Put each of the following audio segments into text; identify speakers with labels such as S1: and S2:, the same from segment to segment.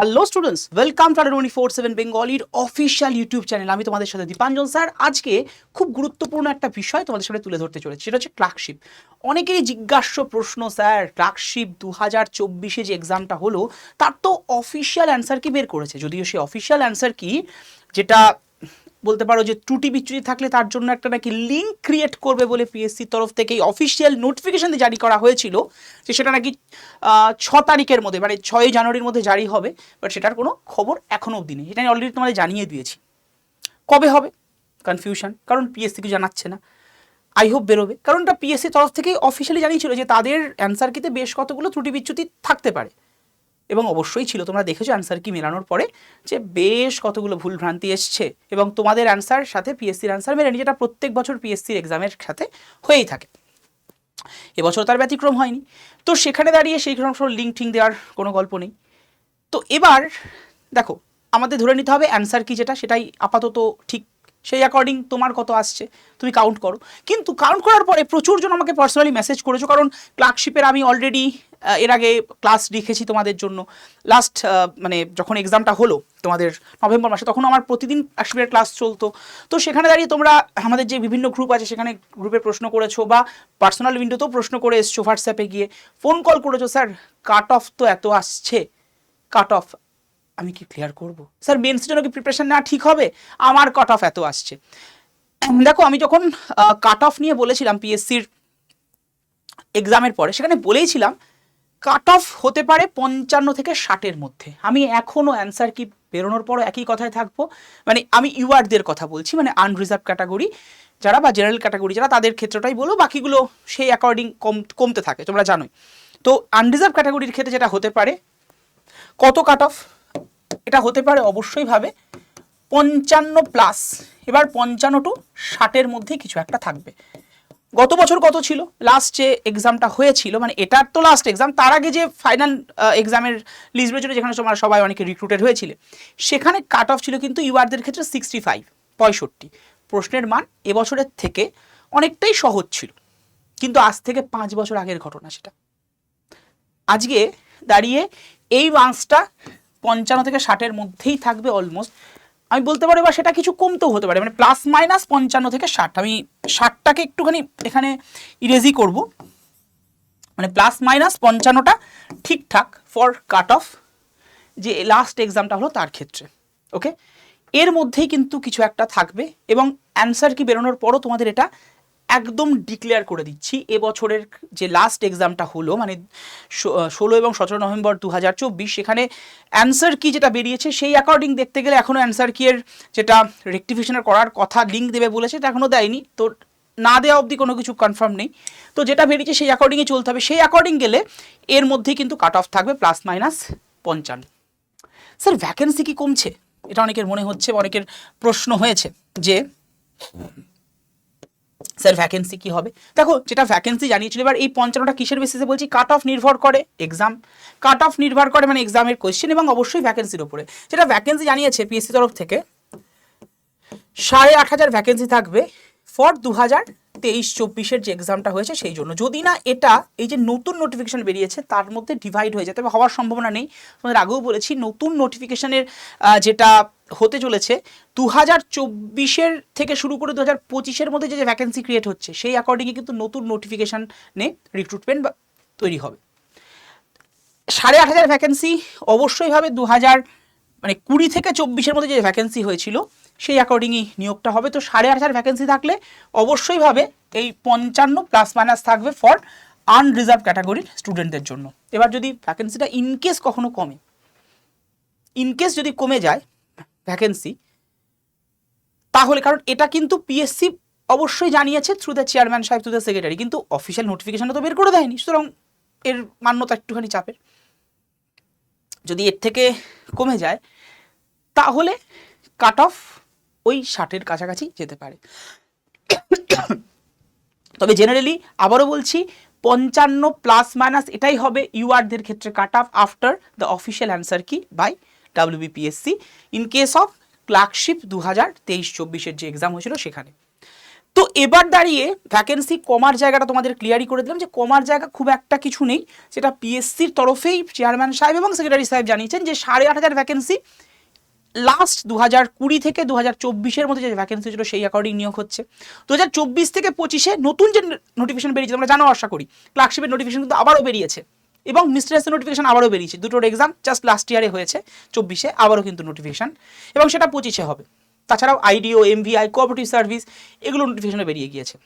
S1: Hello students welcome to twenty four seven বেঙ্গলির official YouTube channel আমি তোমাদের সাথে Dipanjan sir. আজকে খুব গুরুত্বপূর্ণ একটা বিষয় তোমাদের সাথে তুলে ধরতে চলেছি। সেটা হচ্ছে ক্লার্কশিপ অনেকেরই জিজ্ঞাস্য প্রশ্ন, স্যার ক্লার্কশিপ দু হাজার চব্বিশে যে এক্সামটা হলো, তার তো অফিসিয়াল অ্যান্সার কি বের করেছে? যদিও সে অফিসিয়াল অ্যান্সার কি, যেটা বলতে পারো যে ত্রুটি বিচ্যুতি থাকলে তার জন্য একটা নাকি লিঙ্ক ক্রিয়েট করবে বলে পিএসসির তরফ থেকে অফিসিয়াল নোটিফিকেশন জারি করা হয়েছিল যে সেটা নাকি ছ তারিখের মধ্যে মানে ছয় জানুয়ারির মধ্যে জারি হবে বাট সেটার কোনো খবর এখনও অবধি নেই। এটা আমি অলরেডি তোমাদের জানিয়ে দিয়েছি। কবে হবে? কনফিউশন কারণ পিএসসি কিছু জানাচ্ছে না। আই হোপ বেরোবে। কারণ এটা পিএসসি তরফ থেকেই অফিসিয়ালি জানিয়েছিল যে তাদের অ্যান্সার কিতে বেশ কতগুলো ত্রুটি বিচ্যুতি থাকতে পারে। এবং অবশ্যই ছিল। তোমরা দেখেছ অ্যান্সার কি মেলানোর পরে? যে বেশ কতগুলো ভুল ভ্রান্তি এসছে এবং তোমাদের অ্যান্সার সাথে পিএসসির অ্যান্সার মেলেনি, যেটা প্রত্যেক বছর পিএসসির এক্সামের সাথে হয়েই থাকে। এবছর তার ব্যতিক্রম হয়নি। তো সেখানে দাঁড়িয়ে সেই লিঙ্ক ঠিং দেওয়ার কোনো গল্প নেই। তো এবার, দেখো, আমাদের ধরে নিতে হবে অ্যান্সার কি যেটা, সেটাই আপাতত ঠিক সেই অ্যাকর্ডিং তোমার কত আসছে, তুমি কাউন্ট করো। কিন্তু কাউন্ট করার পরে প্রচুরজন আমাকে পার্সোনালি মেসেজ করেছ, কারণ ক্লার্কশিপের আমি অলরেডি এর আগে ক্লাস লিখেছি তোমাদের জন্য। লাস্ট মানে যখন এক্সামটা হলো তোমাদের নভেম্বর মাসে, তখন আমার প্রতিদিন ক্লার্কশিপের ক্লাস চলতো। তো সেখানে দাঁড়িয়ে তোমরা আমাদের যে বিভিন্ন গ্রুপ আছে, সেখানে গ্রুপে প্রশ্ন করেছ বা পার্সোনাল উইন্ডোতেও প্রশ্ন করে এসছো হোয়াটসঅ্যাপে গিয়ে। ফোন কল করেছ স্যার কাট অফ তো এত আসছে। কাট অফ আমি কি ক্লিয়ার করব? স্যার মেন্সের জন্য কি প্রিপারেশন নেওয়া ঠিক হবে? আমার কাট অফ এত আসছে। দেখো, আমি যখন কাট অফ নিয়ে বলেছিলাম পিএসসির এক্সামের পরে, সেখানে বলেইছিলাম কাট অফ হতে পারে পঞ্চান্ন থেকে ষাটের মধ্যে। আমি এখনও অ্যান্সার কি বেরোনোর পরও একই কথায় থাকব? মানে আমি ইউআরদের কথা বলছি মানে আনরিজার্ভ ক্যাটাগরি যারা বা জেনারেল ক্যাটাগরি যারা তাদের ক্ষেত্রটাই বলো, বাকিগুলো সেই অ্যাকর্ডিং কম, কমতে থাকে, তোমরা জানোই। তো আনরিজার্ভ ক্যাটাগরির ক্ষেত্রে যেটা হতে পারে, কত কাট অফ এটা হতে পারে অবশ্যই ভাবে পঞ্চান্ন প্লাস এবার পঞ্চান্ন টু ষাটের মধ্যে কিছু একটা থাকবে। গত বছর কত ছিল? লাস্ট যে এক্সামটা হয়েছিল মানে এটার তো লাস্ট এক্সাম তার আগে যে ফাইনাল এক্সামের লিস্ট বেরোছিল যেখানে তোমার সবাই অনেকে রিক্রুটেড হয়েছিল, সেখানে কাট অফ ছিল কিন্তু ইউআরদের ক্ষেত্রে সিক্সটি ফাইভ পঁয়ষট্টি। প্রশ্নের মান এবছরের থেকে অনেকটাই সহজ ছিল, কিন্তু আজ থেকে পাঁচ বছর আগের ঘটনা সেটা। আজকে দাঁড়িয়ে এই মার্কসটা পঞ্চান্ন থেকে ষাটের মধ্যেই থাকবে অলমোস্ট আমি বলতে পারি বা সেটা কিছু কমতেও হতে পারে মানে প্লাস মাইনাস পঞ্চান্ন থেকে ষাট। আমি ষাটটাকে একটুখানি এখানে ইরেজি করব। মানে প্লাস মাইনাস পঞ্চান্নটা ঠিকঠাক ফর কাট অফ যে লাস্ট এক্সামটা হলো তার ক্ষেত্রে ওকে এর মধ্যেই কিন্তু কিছু একটা থাকবে এবং অ্যান্সার কি বেরোনোর পরও তোমাদের এটা একদম ডিক্লেয়ার করে দিচ্ছি। এবছরের যে লাস্ট এক্সামটা হলো মানে ষোলো এবং সতেরো নভেম্বর দু হাজার চব্বিশ, সেখানে অ্যান্সার কি যেটা বেরিয়েছে, সেই অ্যাকর্ডিং দেখতে গেলে এখনও অ্যান্সার কি এর যেটা রেকটিফিকেশনের করার কথা লিঙ্ক দেবে বলেছে, এটা এখনও দেয়নি। তো না দেওয়া অবধি কোনো কিছু কনফার্ম নেই। তো যেটা বেরিয়েছে সেই অ্যাকর্ডিংয়ে চলতে হবে। সেই অ্যাকর্ডিং গেলে এর মধ্যেই কিন্তু কাট অফ থাকবে প্লাস মাইনাস পঞ্চান্ন। স্যার ভ্যাকেন্সি কি কমছে? এটা অনেকের মনে হচ্ছে, অনেকের প্রশ্ন হয়েছে যে স্যার ভ্যাকেন্সি কি হবে? দেখো, যেটা ভ্যাকেন্সি জানিয়েছিল, এবার এই পঞ্চান্নটা কিসের বেসিসে বলছি? কাট অফ নির্ভর করে এক্সাম কাট অফ নির্ভর করে মানে এক্সামের কোয়েশ্চেন এবং অবশ্যই ভ্যাকেন্সির উপরে। যেটা ভ্যাকেন্সি জানিয়েছে পিএসসি তরফ থেকে, সাড়ে আট হাজার ভ্যাকেন্সি থাকবে ফর দু হাজার তেইশ, চব্বিশের যে এক্সামটা হয়েছে সেই জন্য। যদি না এটা, এই যে নতুন নোটিফিকেশান বেরিয়েছে, তার মধ্যে ডিভাইড হয়ে যায়। তবে হওয়ার সম্ভাবনা নেই। তোমাদের আগেও বলেছি, নতুন নোটিফিকেশনের যেটা হতে চলেছে দু হাজার চব্বিশের থেকে শুরু করে দু হাজার পঁচিশের মধ্যে যে ভ্যাকেন্সি ক্রিয়েট হচ্ছে, সেই অ্যাকর্ডিংয়ে কিন্তু নতুন নোটিফিকেশানে রিক্রুটমেন্ট তৈরি হবে। সাড়ে আট হাজার ভ্যাকেন্সি অবশ্যই ভাবে দু হাজার মানে কুড়ি থেকে চব্বিশের মধ্যে যে ভ্যাকেন্সি হয়েছিল সেই অ্যাকর্ডিংই নিয়োগটা হবে। তো সাড়ে আট হাজার ভ্যাকেন্সি থাকলে অবশ্যই ভাবে এই পঞ্চান্ন প্লাস মাইনাস থাকবে ফর আনরিজার্ভ ক্যাটাগরির স্টুডেন্টদের জন্য। এবার যদি ভ্যাকেন্সিটা ইনকেস কখনো কমে ইনকেস যদি কমে যায় ভ্যাকেন্সি তাহলে কারণ এটা কিন্তু পিএসসি অবশ্যই জানিয়েছে থ্রু দ্য চেয়ারম্যান সাহেব থ্রু দ্য সেক্রেটারি কিন্তু অফিসিয়াল নোটিফিকেশনটা তো বের করে দেয়নি, সুতরাং এর মান্যতা একটুখানি চাপের। যদি এর থেকে কমে যায়, তাহলে কাট অফ ওই ষাটের কাছাকাছি যেতে পারে। তবে জেনারেলি আবারও বলছি, পঞ্চান্ন প্লাস মাইনাস এটাই হবে ইউআরদের ক্ষেত্রে cut off after the official answer কি? By WBPSC in case of clerkship দু হাজার তেইশ চব্বিশের যে এক্সাম হয়েছিল সেখানে। তো এবার দাঁড়িয়ে ভ্যাকেন্সি কমার জায়গাটা তোমাদের ক্লিয়ারই করে দিলাম যে কমার জায়গা খুব একটা কিছু নেই। সেটা পিএসসির তরফেই চেয়ারম্যান সাহেব এবং সেক্রেটারি সাহেব জানিয়েছেন যে সাড়ে আট হাজার ভ্যাকেন্সি লাস্ট দু হাজার কুড়ি থেকে দু হাজার চব্বিশের মধ্যে যে ভ্যাকেন্সি ছিল, সেই অ্যাকর্ডিং নিয়োগ হচ্ছে। দু হাজার চব্বিশ থেকে পঁচিশে নতুন যে নোটিফিকেশন বেরিয়েছে আমরা জানো, আশা করি। ক্লার্কশিপের নোটিফিকেশন কিন্তু আবারও বেরিয়েছে। এবং মিস্ট্রেসের নোটিফিকেশন আবারও বেরিয়েছে। দুটোর এক্সাম জাস্ট লাস্ট ইয়ারে হয়েছে, চব্বিশে আবারও কিন্তু নোটিফিকেশন এবং সেটা পঁচিশে হবে। তাছাড়াও আইডিও এমভিআই কোঅপারেটিভ সার্ভিস এগুলো নোটিফিকেশনে বেরিয়ে গিয়েছে।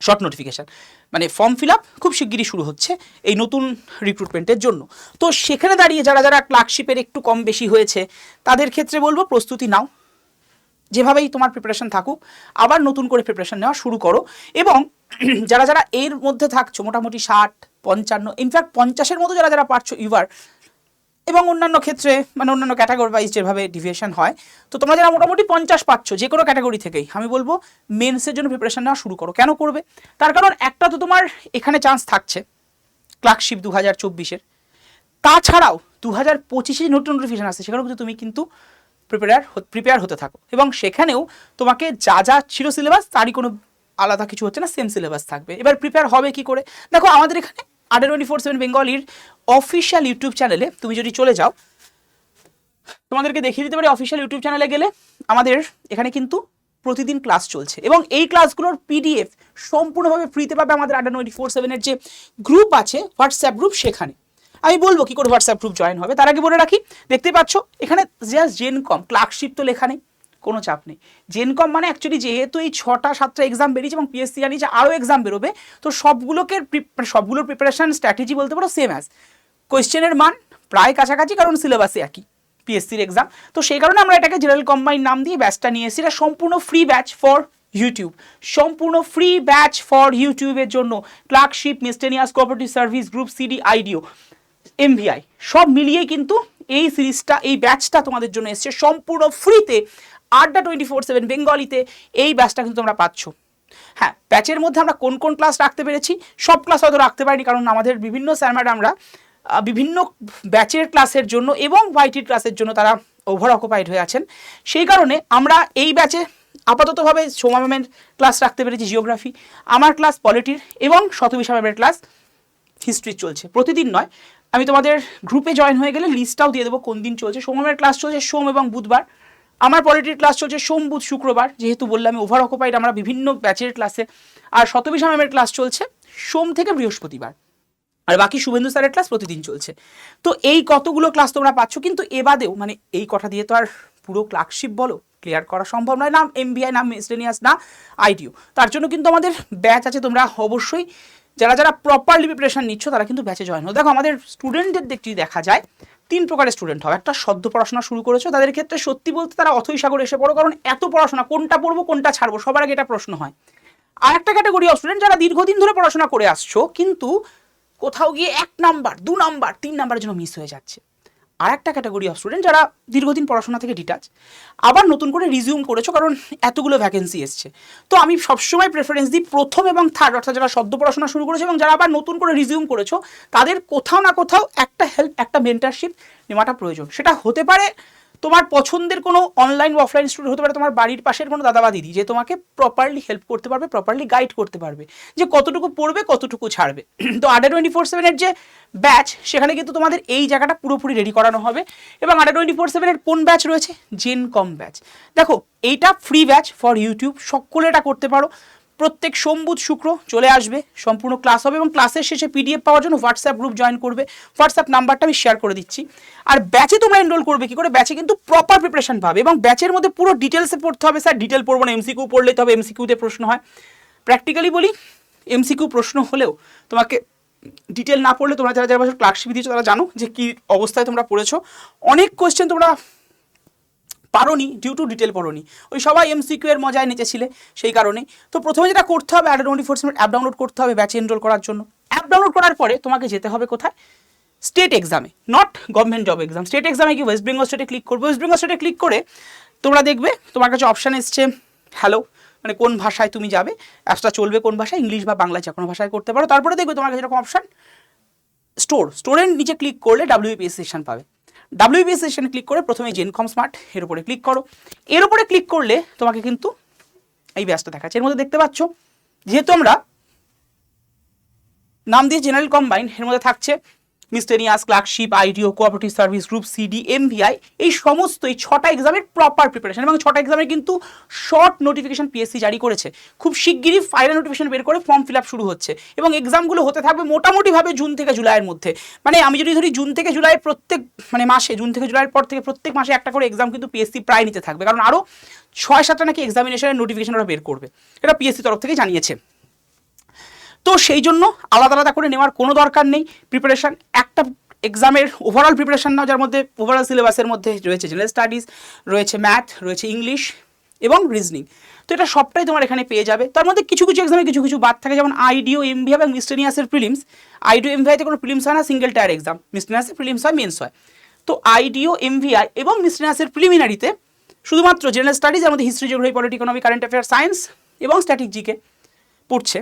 S1: শর্ট নোটিফিকেশান মানে ফর্ম ফিল আপ খুব শিগগিরই শুরু হচ্ছে এই নতুন রিক্রুটমেন্টের জন্য। তো সেখানে দাঁড়িয়ে যারা যারা ক্লার্কশিপের একটু কম বেশি হয়েছে, তাদের ক্ষেত্রে বলব প্রস্তুতি নাও। যেভাবেই তোমার প্রিপারেশন থাকুক, আবার নতুন করে প্রিপারেশন নেওয়া শুরু করো এবং যারা যারা এর মধ্যে থাকছো, মোটামুটি ষাট, পঞ্চান্ন ইনফ্যাক্ট পঞ্চাশের মতো যারা যারা পারছ ইউবার এবং অন্যান্য ক্ষেত্রে মানে অন্যান্য ক্যাটাগরি ওয়াইজ যেভাবে ডিভিয়েশন হয়, তো তোমরা যারা মোটামুটি পঞ্চাশ পাচ্ছ, যে কোনো ক্যাটাগরি থেকেই, আমি বলব মেন্সের জন্য প্রিপারেশন নেওয়া শুরু করো। কেন করবে? তার কারণ একটা তো তোমার এখানে চান্স থাকছে ক্লার্কশিপ দু হাজার চব্বিশের। তাছাড়াও দু হাজার পঁচিশে নতুন নোটিফিকেশন আসছে সেখানেও কিন্তু তুমি কিন্তু প্রিপেয়ার প্রিপেয়ার হতে থাকো। এবং সেখানেও তোমাকে যা যা ছিল সিলেবাস তারই কোনো আলাদা কিছু হচ্ছে না সেম সিলেবাস থাকবে। এবার প্রিপেয়ার হবে কি করে? দেখো আমাদের এখানে আডার টোয়েন্টি ফোর সেভেন বেঙ্গলির অফিসিয়াল ইউটিউব চ্যানেলে তুমি যদি চলে যাও, তোমাদেরকে দেখিয়ে দিতে পারি অফিসিয়াল ইউটিউব চ্যানেলে গেলে আমাদের এখানে কিন্তু প্রতিদিন ক্লাস চলছে। এবং এই ক্লাসগুলোর পিডিএফ সম্পূর্ণভাবে ফ্রিতে পাবে আমাদের আড্ডা টোয়েন্টি ফোর সেভেনের যে গ্রুপ আছে হোয়াটসঅ্যাপ গ্রুপ সেখানে। আমি বলব কি করে হোয়াটসঅ্যাপ গ্রুপ জয়েন হবে, তার আগে বলে রাখি, দেখতে পাচ্ছ, এখানে জাস্ট জেনকম ক্লার্কশিপ তো লেখা নেই। কোনো চাপ নেই। জেনকম মানে অ্যাকচুয়ালি যেহেতু এই ছটা, সাতটা এক্সাম বেরিয়েছে এবং পিএসসি জানিয়েছে আরও এক্সাম বেরোবে, তো সবগুলোকে সবগুলোর প্রিপারেশান স্ট্র্যাটেজি বলতে পারো সেম অ্যাজ কোয়েশ্চেনের মান প্রায় কাছাকাছি, কারণ সিলেবাসে একই পিএসসির এক্সাম তো সেই কারণে আমরা এটাকে জেনারেল কম্বাইন নাম দিয়ে ব্যাচটা নিয়ে এসেছি। এটা সম্পূর্ণ ফ্রি ব্যাচ ফর ইউটিউব সম্পূর্ণ ফ্রি ব্যাচ ফর ইউটিউবের জন্য clerkship miscellaneous cooperative service group CD IDO MVI সব মিলিয়ে কিন্তু এই সিরিজটা এই ব্যাচটা তোমাদের জন্য এসছে। সম্পূর্ণ ফ্রিতে আড্ডা টোয়েন্টি ফোর সেভেন বেঙ্গলিতে, এই ব্যাচটা কিন্তু তোমরা পাচ্ছ। হ্যাঁ ব্যাচের মধ্যে আমরা কোন কোন ক্লাস রাখতে পেরেছি, সব ক্লাস হয়তো রাখতে পারিনি, কারণ আমাদের বিভিন্ন স্যার ম্যাডামরা বিভিন্ন ব্যাচের ক্লাসের জন্য এবং ওয়াইটির ক্লাসের জন্য তারা ওভার অকুপাইড হয়ে আছেন। সেই কারণে আমরা এই ব্যাচে আপাততভাবে সোমা ম্যামের ক্লাস রাখতে পেরেছি জিওগ্রাফি আমার ক্লাস পলিটির এবং শতবিশা ম্যামের ক্লাস হিস্ট্রি চলছে। প্রতিদিন নয়, আমি তোমাদের গ্রুপে জয়েন হয়ে গেলে লিস্টটাও দিয়ে দেবো কোন দিন চলছে। সোমের ক্লাস চলছে সোম এবং বুধবার। আমার পলিটির ক্লাস চলছে সোম বুধ শুক্রবার, যেহেতু বললাম ওভার অকুপাইড আমরা বিভিন্ন ব্যাচের ক্লাসে আর শতবিশা ম্যামের ক্লাস চলছে সোম থেকে বৃহস্পতিবার। আর বাকি শুভেন্দু স্যারের ক্লাস প্রতিদিন চলছে। তো এই কতগুলো ক্লাস তোমরা পাচ্ছ? কিন্তু এবাদেও মানে এই কথা দিয়ে তো আর পুরো ক্লার্কশিপ বলো ক্লিয়ার করা সম্ভব নয়, না এমবিআই না মিসলেনিয়াস না আইডিও তার জন্য কিন্তু আমাদের ব্যাচ আছে তোমরা অবশ্যই, যারা যারা প্রপারলি প্রিপারেশন নিচ্ছ তারা কিন্তু ব্যাচে জয়েন হো দেখো, আমাদের স্টুডেন্টদের দিক যদি দেখা যায় তিন প্রকারের স্টুডেন্ট হবে। একটা সদ্য পড়াশোনা শুরু করেছ, তাদের ক্ষেত্রে সত্যি বলতে তারা অথই সাগর এসে পড়ো, কারণ এত পড়াশোনা, কোনটা পড়ব, কোনটা ছাড়বো, সবার আগে এটা প্রশ্ন হয়। আর একটা ক্যাটাগরি অফ স্টুডেন্ট যারা দীর্ঘদিন ধরে পড়াশোনা করে আসছো, কিন্তু কোথাও গিয়ে এক নাম্বার দু নাম্বার তিন নাম্বারের জন্য মিস হয়ে যাচ্ছে। আর একটা ক্যাটাগরি অফ স্টুডেন্ট যারা দীর্ঘদিন পড়াশোনা থেকে ডিটাচ আবার নতুন করে রিজিউম করেছ কারণ এতগুলো ভ্যাকেন্সি এসছে। তো আমি সবসময় প্রেফারেন্স দিই প্রথম এবং থার্ড অর্থাৎ যারা সদ্য পড়াশোনা শুরু করেছে এবং যারা আবার নতুন করে রিজিউম করেছ, তাদের কোথাও না কোথাও একটা হেল্প একটা মেন্টারশিপ নেওয়াটা প্রয়োজন। সেটা হতে পারে তোমার পছন্দের কোনো অনলাইন অফলাইন স্টুডেন্ট হতে পারে, তোমার বাড়ির পাশের কোনো দাদা বা দিদি যে তোমাকে প্রপারলি হেল্প করতে পারবে প্রপারলি গাইড করতে পারবে, যে কতটুকু পড়বে, কতটুকু ছাড়বে। তো আডা টোয়েন্টি ফোর সেভেনের যে ব্যাচ সেখানে কিন্তু তোমাদের এই জায়গাটা পুরোপুরি রেডি করানো হবে এবং আডা টোয়েন্টি ফোর সেভেনের কোন ব্যাচ রয়েছে? জেন কম ব্যাচ দেখো, এইটা ফ্রি ব্যাচ ফর ইউটিউব সকলে এটা করতে পারো। প্রত্যেক সোম বুধ শুক্র চলে আসবে, সম্পূর্ণ ক্লাস হবে এবং ক্লাসের শেষে পিডিএফ পাওয়ার জন্য হোয়াটসঅ্যাপ গ্রুপ জয়েন করবে। হোয়াটসঅ্যাপ নাম্বারটা আমি শেয়ার করে দিচ্ছি। আর ব্যাচে তোমরা এনরোল করবে কি করে? ব্যাচে কিন্তু প্রপার প্রিপারেশন পাবে এবং ব্যাচের মধ্যে পুরো ডিটেলসে পড়তে হবে স্যার ডিটেল পড়ব না এমসিকিউ পড়লেই তো হবে এমসিকিউতে প্রশ্ন হয়। প্র্যাকটিক্যালি বলি এমসিকিউ প্রশ্ন হলেও তোমাকে ডিটেল না পড়লে তোমরা যারা যারা বছর ক্লার্কশিপ দিয়েছ তারা জানো যে কী অবস্থায় তোমরা পড়েছো। অনেক কোয়েশ্চেন তোমরা পারোনি ডিউ টু ডিটেল পড়োনি। ওই সবাই এমসিকিউ এর মজায় নেচেছিলে সেই কারণে। তো প্রথমে যেটা করতে হবে অ্যাড ফোর অ্যাপ ডাউনলোড করতে হবে ব্যাচে এনরোল করার জন্য। অ্যাপ ডাউনলোড করার পরে তোমাকে যেতে হবে কোথায়? স্টেট এক্সামে not government job exam state এক্সামে কি ওয়েস্ট বেঙ্গল স্টেটে ক্লিক করবে। ওয়েস্ট বেঙ্গল স্টেটে ক্লিক করে তোমরা দেখবে, তোমার কাছে অপশান এসছে হ্যালো মানে কোন ভাষায় তুমি যাবে? অ্যাপসটা চলবে কোন ভাষায়? ইংলিশ বা বাংলা যে কোনো ভাষায় করতে পারো। তারপরে দেখবে তোমার কাছে এরকম অপশান স্টোর স্টোরের নিচে ক্লিক করলে ডাব্লিউপিএস সেশন পাবে। ডাব্লিউপিএস সেশনে ক্লিক করে প্রথমে জেনকম স্মার্ট এর উপরে ক্লিক করো। এর উপরে ক্লিক করলে তোমাকে কিন্তু এই ব্যাচটা দেখাচ্ছে। এর মধ্যে দেখতে পাচ্ছ, যেহেতু আমরা নাম দিয়ে জেনারেল কম্বাইন এর মধ্যে থাকছে miscellaneous clerkship, IDO, cooperative service group CD MVI এই সমস্ত এই ছটা এক্সামের প্রপার প্রিপারেশন এবং ছটা এক্সামের কিন্তু শর্ট নোটিফিকেশন পিএসসি জারি করেছে। খুব শিগগিরই ফাইনাল নোটিফিকেশন বের করে ফর্ম ফিল আপ শুরু হচ্ছে এবং এক্সামগুলো হতে থাকবে মোটামুটিভাবে জুন থেকে জুলাইয়ের মধ্যে। মানে আমি যদি ধরি জুন থেকে জুলাই প্রত্যেক মানে মাসে, জুন থেকে জুলাইয়ের পর থেকে প্রত্যেক মাসে একটা করে এক্সাম কিন্তু পিএসসি প্রায় নিতে থাকবে। কারণ আরও ছয় সাতটা নাকি এক্সামিনেশনের নোটিফিকেশন ওরা বের করবে। এটা পিএসসি তরফ থেকে জানিয়েছে। তো সেই জন্য আলাদা আলাদা করে নেওয়ার কোনো দরকার নেই। প্রিপারেশন একটা এক্সামের ওভারঅল প্রিপারেশন নাও, যার মধ্যে ওভারঅল সিলেবাসের মধ্যে রয়েছে জেনারেল স্টাডিজ রয়েছে ম্যাথ রয়েছে ইংলিশ এবং রিজনিং তো এটা সবটাই তোমার এখানে পেয়ে যাবে। তার মধ্যে কিছু কিছু এক্সামে কিছু কিছু বাদ থাকে, যেমন আইডিও এমভি এবং মিস্টেনিয়াসের প্রিলিমস আইডিও এমভিআইতে কোনো প্রিলিমস হয় না সিঙ্গেল টায়ার এক্সাম মিস্টেনিয়াসের প্রিলিমস হয় মেন্স হয়। তো আইডিও এমভিআই এবং মিস্টেনিয়াসের প্রিলিমিনারিতে শুধুমাত্র জেনারেল স্টাডিজ মধ্যে history geography polity economy current affair science এবং স্ট্যাটিক জিকে পড়ছে।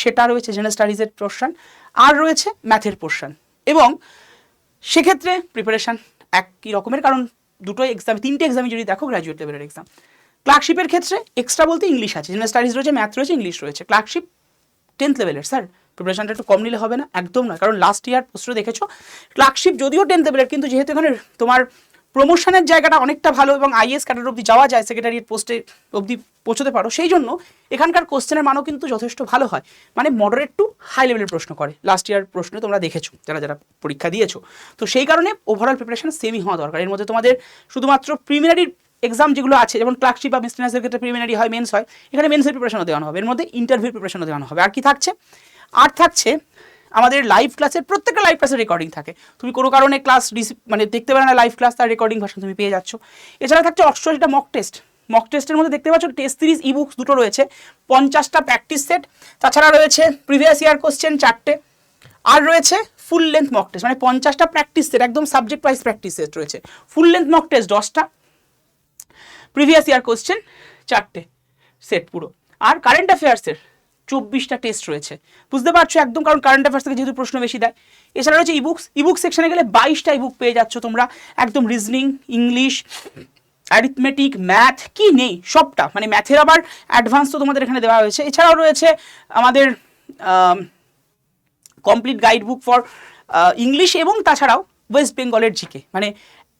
S1: সেটা রয়েছে জেনারেল স্টাডিজের পোর্শন আর রয়েছে ম্যাথের পোর্শন এবং সেক্ষেত্রে প্রিপারেশন একই রকমের, কারণ দুটো এক্সাম তিনটে এক্সামই যদি দেখো গ্র্যাজুয়েট লেভেলের এক্সাম ক্লার্কশিপের ক্ষেত্রে এক্সট্রা বলতে ইংলিশ আছে জেনারেল স্টাডিজ রয়েছে ম্যাথ রয়েছে ইংলিশ রয়েছে। ক্লার্কশিপ টেন্থ লেভেলের স্যার প্রিপারেশনটা একটু কম নিলে হবে না, একদম না কারণ লাস্ট ইয়ার পোস্টে দেখেছ ক্লার্কশিপ যদিও টেন্থ লেভেলের কিন্তু যেহেতু এখানে তোমার প্রমোশনের জায়গাটা অনেকটা ভালো এবং আইএস ক্যাডার অব্দি যাওয়া যায় সেক্রেটারিয়েট পোস্টে অবধি পৌঁছতে পারো। সেই জন্য এখানকার কোশ্চেনের মানও কিন্তু যথেষ্ট ভালো হয়। মানে মডারেট টু হাই লেভেলের প্রশ্ন করে। লাস্ট ইয়ার প্রশ্নে তোমরা দেখেছ, যারা যারা পরীক্ষা দিয়েছ। তো সেই কারণে ওভারঅল প্রিপারেশন সেমই হওয়া দরকার। এর মধ্যে তোমাদের শুধুমাত্র প্রিমিনারির এক্সাম যেগুলো আছে, যেমন ক্লার্কশিপ বা মিস্টেনাসের ক্ষেত্রে প্রিমিনারি হয় মেন্স হয়, এখানে মেন্সের প্রিপারেশনও দেওয়ানো হবে। এর মধ্যে ইন্টারভিউ প্রিপারেশনও দেওয়ানো হবে। আর কি থাকছে? আর থাকছে আমাদের লাইভ ক্লাসের প্রত্যেকটা লাইভ ক্লাসের রেকর্ডিং থাকে। তুমি কোনো কারণে ক্লাস মানে দেখতে পারে না লাইভ ক্লাস তার রেকর্ডিং ভার্সন তুমি পেয়ে যাচ্ছ। এছাড়া থাকছে অষ্টআশিটা মক টেস্ট মক টেস্টের মধ্যে দেখতে পাচ্ছ টেস্ট সিরিজ ই বুকস দুটো রয়েছে, পঞ্চাশটা প্র্যাকটিস সেট তাছাড়া রয়েছে প্রিভিয়াস ইয়ার কোশ্চেন চারটে। আর রয়েছে ফুল লেন্থ মক টেস্ট মানে পঞ্চাশটা প্র্যাকটিস সেট একদম সাবজেক্ট ওয়াইজ প্র্যাকটিস সেট রয়েছে। ফুল লেন্থ মক টেস্ট দশটা। প্রিভিয়াস ইয়ার কোশ্চেন চারটে সেট পুরো। আর কারেন্ট অ্যাফেয়ার্সের চব্বিশটা টেস্ট রয়েছে। বুঝতে পারছ একদম, কারণ কারেন্ট অ্যাফেয়ার্স থেকে যেহেতু প্রশ্ন বেশি দেয়। এছাড়া রয়েছে ইবুকস ইবুক সেকশনে গেলে বাইশটা ইবুক পেয়ে যাচ্ছ তোমরা। একদম রিজনিং ইংলিশ অ্যারিথমেটিক ম্যাথ কি নেই, সবটা। মানে ম্যাথের আবার অ্যাডভান্স তো তোমাদের এখানে দেওয়া হয়েছে। এছাড়াও রয়েছে আমাদের complete guide book for English এবং তাছাড়াও ওয়েস্ট বেঙ্গলের জিকে মানে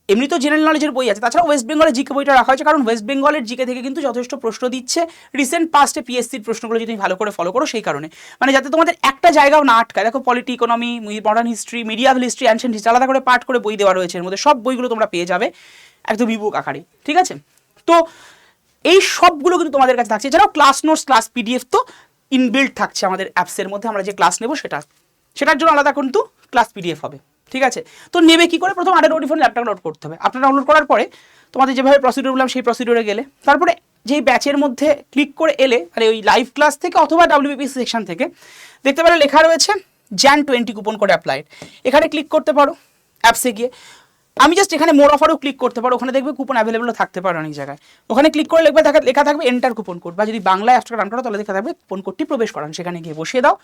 S1: এমনি তো জেনারেল নলেজের বই আছে। তাছাড়া ওয়েস্ট বেঙ্গলের জিকে বইটা রাখা হয়েছে, কারণ ওয়েস্ট বেঙ্গলের জিকে থেকে কিন্তু যথেষ্ট প্রশ্ন দিচ্ছে রিসেন্ট পাস্টে পিএসসির প্রশ্নগুলো যদি তুমি ভালো করে ফলো করো, সেই কারণে। মানে যাতে তোমাদের একটা জায়গাও না আটকায়। দেখো polity economy modern history medieval history ancient history আলাদা করে পাঠ করে বই দেওয়া রয়েছে। এর মধ্যে সব বইগুলো তোমরা পেয়ে যাবে একদম ইবুক আকারে। ঠিক আছে? তো এই সবগুলো কিন্তু তোমাদের কাছে থাকছে। এছাড়াও ক্লাস নোটস ক্লাস পিডিএফ তো ইনবিল্ড থাকছে আমাদের অ্যাপসের মধ্যে। আমরা যে ক্লাস নেব সেটা, সেটার জন্য আলাদা কিন্তু ক্লাস পিডিএফ হবে। ঠিক আছে? তো নেবে কি করে? প্রথম আটের ওটি ফোন ল্যাপটপ ডাউনলোড করতে হবে। আপনার ডাউনলোড করার পরে তোমাদের যেভাবে প্রসিডিউর বললাম, সেই প্রসিডিউরে গেলে। তারপরে যেই ব্যাচের মধ্যে ক্লিক করে এলে মানে ওই লাইভ ক্লাস থেকে অথবা ডাব্লিউবিপি সেকশন থেকে, দেখতে পারে লেখা রয়েছে জ্যান টোয়েন্টি কুপন করে অ্যাপ্লাইড এখানে ক্লিক করতে পারো অ্যাপসে গিয়ে। আমি জাস্ট এখানে মোর অফারও ক্লিক করতে পারো। ওখানে দেখবে কুপন অ্যাভেলেবলও থাকতে পারে অনেক জায়গায়। ওখানে ক্লিক করে লিখবে লেখা থাকবে এন্টার কুপন কোড বা যদি বাংলায় আফটার রান করো তাহলে লেখা থাকবে কুপন কোডটি প্রবেশ করান। সেখানে গিয়ে বসিয়ে দাও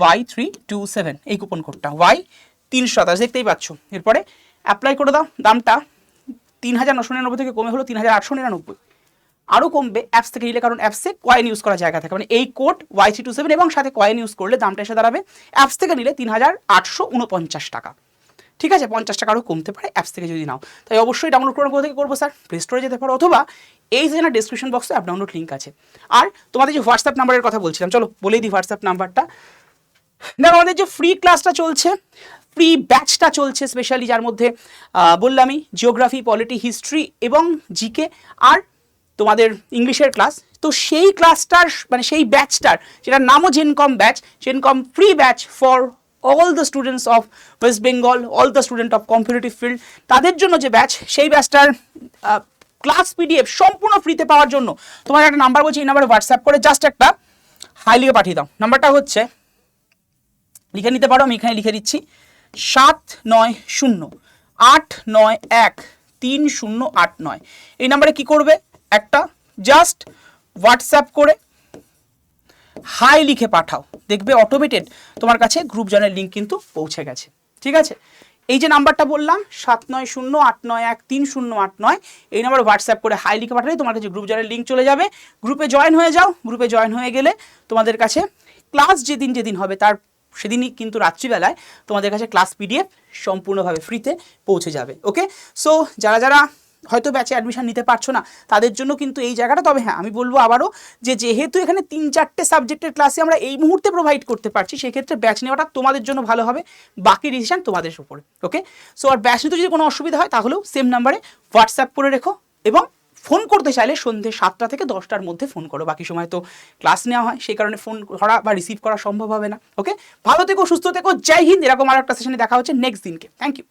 S1: ওয়াই থ্রি টু সেভেন এই কুপন কোডটা ওয়াই তিনশো সাতাশ, দেখতেই পাচ্ছ। এরপরে অ্যাপ্লাই করে দাও, দামটা তিন হাজার নশো নিরানব্বই থেকে কমে হলো তিন হাজার আটশো নিরানব্বই। আরও কমবে অ্যাপস থেকে নিলে, কারণ অ্যাপসে কয়েন ইউজ করার জায়গা থাকে। মানে এই code Y three two seven এবং সাথে কয়েন ইউজ করলে দামটা এসে দাঁড়াবে অ্যাপস থেকে নিলে তিন হাজার আটশো উনপঞ্চাশ টাকা। ঠিক আছে, পঞ্চাশ টাকা আরও কমতে পারে অ্যাপস থেকে যদি নাও। তাই অবশ্যই ডাউনলোড করার কোথা থেকে করব স্যার প্লে স্টোরে যেতে পারো অথবা এই যে না ডিসক্রিপশন বক্সে অ্যাপ ডাউনলোড লিঙ্ক আছে। আর তোমাদের যে হোয়াটসঅ্যাপ নাম্বারের কথা বলছিলাম, চলো বলেই দিই হোয়াটসঅ্যাপ নাম্বারটা দেখো, আমাদের যে ফ্রি ক্লাসটা চলছে ফ্রি ব্যাচটা চলছে স্পেশালি যার মধ্যে বললামই জিওগ্রাফি পলিটি হিস্ট্রি এবং জিকে আর তোমাদের ইংলিশের ক্লাস তো সেই ক্লাসটার মানে সেই ব্যাচটার যেটার নামও জেনকম batch জেনকম free batch for all the students of West Bengal all the student of competitive field তাদের জন্য যে ব্যাচ সেই ব্যাচটার ক্লাস পিডিএফ সম্পূর্ণ ফ্রিতে পাওয়ার জন্য তোমার একটা নাম্বার বলছি, এই নাম্বারে হোয়াটসঅ্যাপ করে জাস্ট একটা, হাই লিখে পাঠিয়ে দাও। নাম্বারটা হচ্ছে লিখে নিতে পারো, আমি এখানে লিখে দিচ্ছি। সাত নয় শূন্য, আট নয় এক, তিন শূন্য আট নয়। এই নাম্বারে কি করবে? একটা জাস্ট হোয়াটসঅ্যাপ করে হাই লিখে পাঠাও। দেখবে অটোমেটেড তোমার কাছে গ্রুপ জয়েনের লিঙ্ক কিন্তু পৌঁছে গেছে। ঠিক আছে? এই যে নাম্বারটা বললাম, সাত নয় শূন্য, আট নয় এক, তিন শূন্য আট নয়, এই নাম্বার হোয়াটসঅ্যাপ করে হাই লিখে পাঠালে তোমার কাছে গ্রুপ জয়েনের লিঙ্ক চলে যাবে। গ্রুপে জয়েন হয়ে যাও। গ্রুপে জয়েন হয়ে গেলে তোমাদের কাছে ক্লাস যেদিন যেদিন হবে, তার সেদিনই কিন্তু রাত্রিবেলায় তোমাদের কাছে ক্লাস পিডিএফ সম্পূর্ণভাবে ফ্রিতে পৌঁছে যাবে ওকে সো যারা যারা হয়তো ব্যাচে অ্যাডমিশন নিতে পারছ না, তাদের জন্য কিন্তু এই জায়গাটা, তবে হ্যাঁ আমি বলব আবারও যে যেহেতু এখানে তিন চারটে সাবজেক্টের ক্লাসে আমরা এই মুহূর্তে প্রোভাইড করতে পারছি, সেক্ষেত্রে ব্যাচ নেওয়াটা তোমাদের জন্য ভালো হবে, বাকি ডিসিশন তোমাদের উপরে ওকে সো আর ব্যাচ নিতে যদি কোনো অসুবিধা হয়, তাহলেও সেম নাম্বারে হোয়াটসঅ্যাপ করে রেখো এবং ফোন করতে চাইলে সন্ধ্যে সাতটা থেকে দশটার মধ্যে ফোন করো। বাকি সময় তো ক্লাস নেওয়া হয়, সেই কারণে ফোন করা বা রিসিভ করা সম্ভব হবে না। ওকে ভালো থেকো, সুস্থ থেকো, জয় হিন্দ। এরকম আর একটা সেশনে দেখা হচ্ছে নেক্সট দিনকে। Thank you